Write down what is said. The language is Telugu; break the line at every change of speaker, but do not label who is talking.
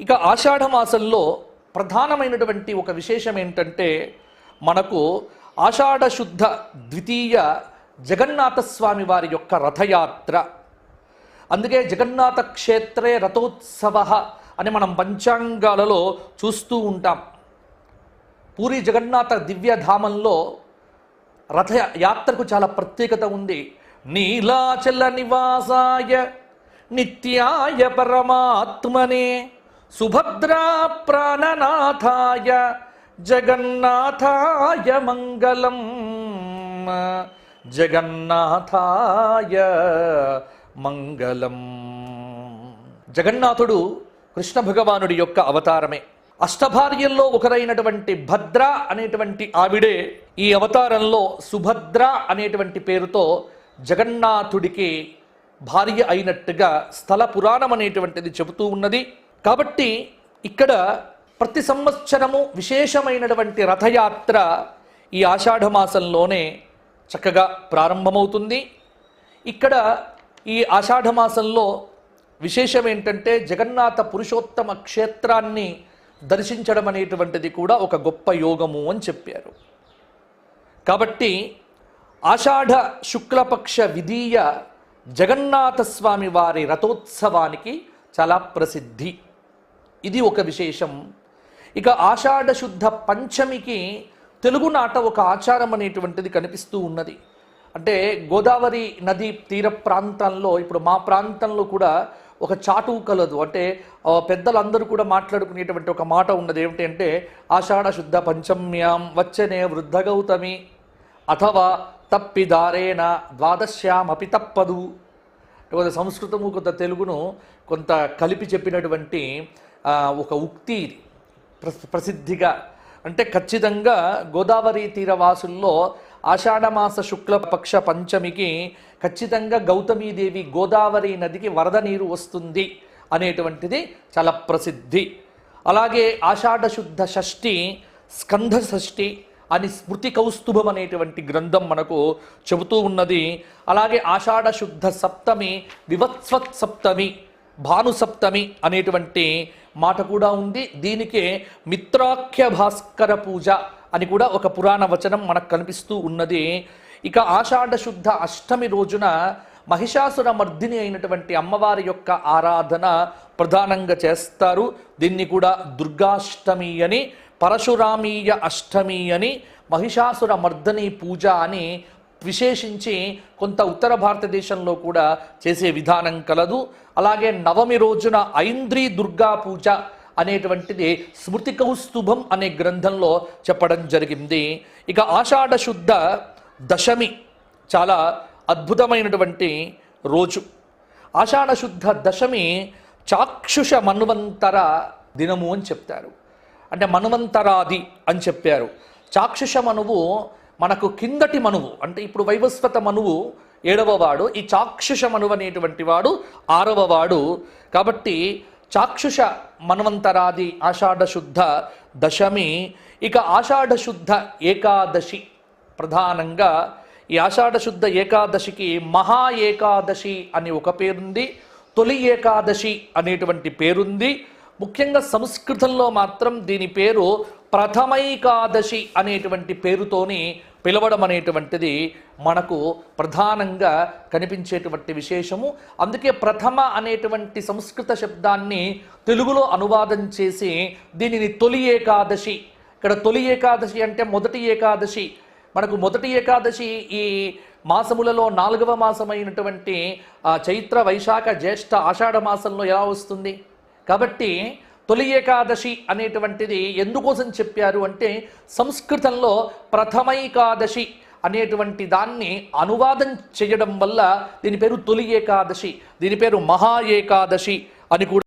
ఇక ఆషాఢ మాసంలో ప్రధానమైనటువంటి ఒక విశేషం ఏంటంటే మనకు ఆషాఢ శుద్ధ ద్వితీయ జగన్నాథస్వామి వారి యొక్క రథయాత్ర. అందుకే జగన్నాథ క్షేత్రే రథోత్సవ అని మనం పంచాంగాలలో చూస్తూ ఉంటాం. పూరి జగన్నాథ దివ్యధామంలో రథ యాత్రకు చాలా ప్రత్యేకత ఉంది. నీలాచల నివాసాయ నిత్యాయ పరమాత్మనే సుభద్రా ప్రాణనాథాయ జగన్నాథాయ మంగళం. జగన్నాథాయ మంగళం. జగన్నాథుడు కృష్ణ భగవానుడి యొక్క అవతారమే. అష్టభార్యల్లో ఒకరైనటువంటి భద్ర అనేటువంటి ఆవిడే ఈ అవతారంలో సుభద్ర అనేటువంటి పేరుతో జగన్నాథుడికి భార్య అయినట్టుగా స్థల పురాణం అనేటువంటిది చెబుతూ ఉన్నది. కాబట్టి ఇక్కడ ప్రతి సంవత్సరము విశేషమైనటువంటి రథయాత్ర ఈ ఆషాఢమాసంలోనే చక్కగా ప్రారంభమవుతుంది. ఇక్కడ ఈ ఆషాఢమాసంలో విశేషం ఏంటంటే జగన్నాథ పురుషోత్తమ క్షేత్రాన్ని దర్శించడం అనేటువంటిది కూడా ఒక గొప్ప యోగము అని చెప్పారు. కాబట్టి ఆషాఢ శుక్లపక్ష విధీయ జగన్నాథస్వామి వారి రథోత్సవానికి చాలా ప్రసిద్ధి. ఇది ఒక విశేషం. ఇక ఆషాఢ శుద్ధ పంచమికి తెలుగునాట ఒక ఆచారం అనేటువంటిది కనిపిస్తూ ఉన్నది. అంటే గోదావరి నది తీర ప్రాంతంలో ఇప్పుడు మా ప్రాంతంలో కూడా ఒక చాటు కలదు. అంటే పెద్దలందరూ కూడా మాట్లాడుకునేటువంటి ఒక మాట ఉన్నది. ఏమిటి అంటే ఆషాఢ శుద్ధ పంచమ్యాం వచ్చనే వృద్ధ గౌతమి అథవా తప్పిదారేణ ద్వాదశ్యామపి తప్పదు. కొంత సంస్కృతము కొంత తెలుగును కొంత కలిపి చెప్పినటువంటి ఒక ఉక్తి ప్రసిద్ధిగా. అంటే ఖచ్చితంగా గోదావరి తీరవాసుల్లో ఆషాఢమాస శుక్లపక్ష పంచమికి ఖచ్చితంగా గౌతమీదేవి గోదావరి నదికి వరద నీరు వస్తుంది అనేటువంటిది చాలా ప్రసిద్ధి. అలాగే ఆషాఢ శుద్ధ షష్ఠి స్కంధ షష్ఠి అని స్మృతి కౌస్తుభం అనేటువంటి గ్రంథం మనకు చెబుతూ ఉన్నది. అలాగే ఆషాఢ శుద్ధ సప్తమి వివత్స్వత్ సప్తమి భానుసప్తమి అనేటువంటి మాట కూడా ఉంది. దీనికే మిత్రాఖ్య భాస్కర పూజ అని కూడా ఒక పురాణ వచనం మనకు కనిపిస్తూ ఉన్నది. ఇక ఆషాఢ శుద్ధ అష్టమి రోజున మహిషాసుర మర్దిని అయినటువంటి అమ్మవారి యొక్క ఆరాధన ప్రధానంగా చేస్తారు. దీన్ని కూడా దుర్గాష్టమి అని పరశురామీయ అష్టమి అని మహిషాసుర మర్దని పూజ అని విశేషించి కొంత ఉత్తర భారతదేశంలో కూడా చేసే విధానం కలదు. అలాగే నవమి రోజున ఐంద్రీ దుర్గా పూజ అనేటువంటిది స్మృతి కౌస్తుభం అనే గ్రంథంలో చెప్పడం జరిగింది. ఇక ఆషాఢ శుద్ధ దశమి చాలా అద్భుతమైనటువంటి రోజు. ఆషాఢ శుద్ధ దశమి చాక్షుష మన్వంతర దినము అని చెప్తారు. అంటే మన్వంతరాది అని చెప్పారు. చాక్షుష మనువు మనకు కిందటి మనువు అంటే ఇప్పుడు వైవస్వత మనువు ఏడవ వాడు ఈ చాక్షుష మనువు అనేటువంటి వాడు ఆరవ వాడు. కాబట్టి చాక్షుష మన్వంతరాది ఆషాఢశుద్ధ దశమి ఇక ఆషాఢశుద్ధ ఏకాదశి ప్రధానంగా ఈ ఆషాఢశుద్ధ ఏకాదశికి మహా ఏకాదశి అని ఒక పేరుంది తొలి ఏకాదశి అనేటువంటి పేరుంది. ముఖ్యంగా సంస్కృతంలో మాత్రం దీని పేరు ప్రథమైకాదశి అనేటువంటి పేరుతోని పిలవడం అనేటువంటిది మనకు ప్రధానంగా కనిపించేటువంటి విశేషము. అందుకే ప్రథమ అనేటువంటి సంస్కృత శబ్దాన్ని తెలుగులో అనువాదం చేసి దీనిని తొలి ఏకాదశి. ఇక్కడ తొలి ఏకాదశి అంటే మొదటి ఏకాదశి. మనకు మొదటి ఏకాదశి ఈ మాసములలో నాలుగవ మాసమైనటువంటి చైత్ర వైశాఖ జ్యేష్ఠ ఆషాఢ మాసంలో ఎలా వస్తుంది? కాబట్టి తొలి ఏకాదశి అనేటువంటిది ఎందుకోసం చెప్పారు అంటే సంస్కృతంలో ప్రథమైకాదశి అనేటువంటి దాన్ని అనువాదం చేయడం వల్ల దీని పేరు తొలి ఏకాదశి దీని పేరు మహా ఏకాదశి అని కూడా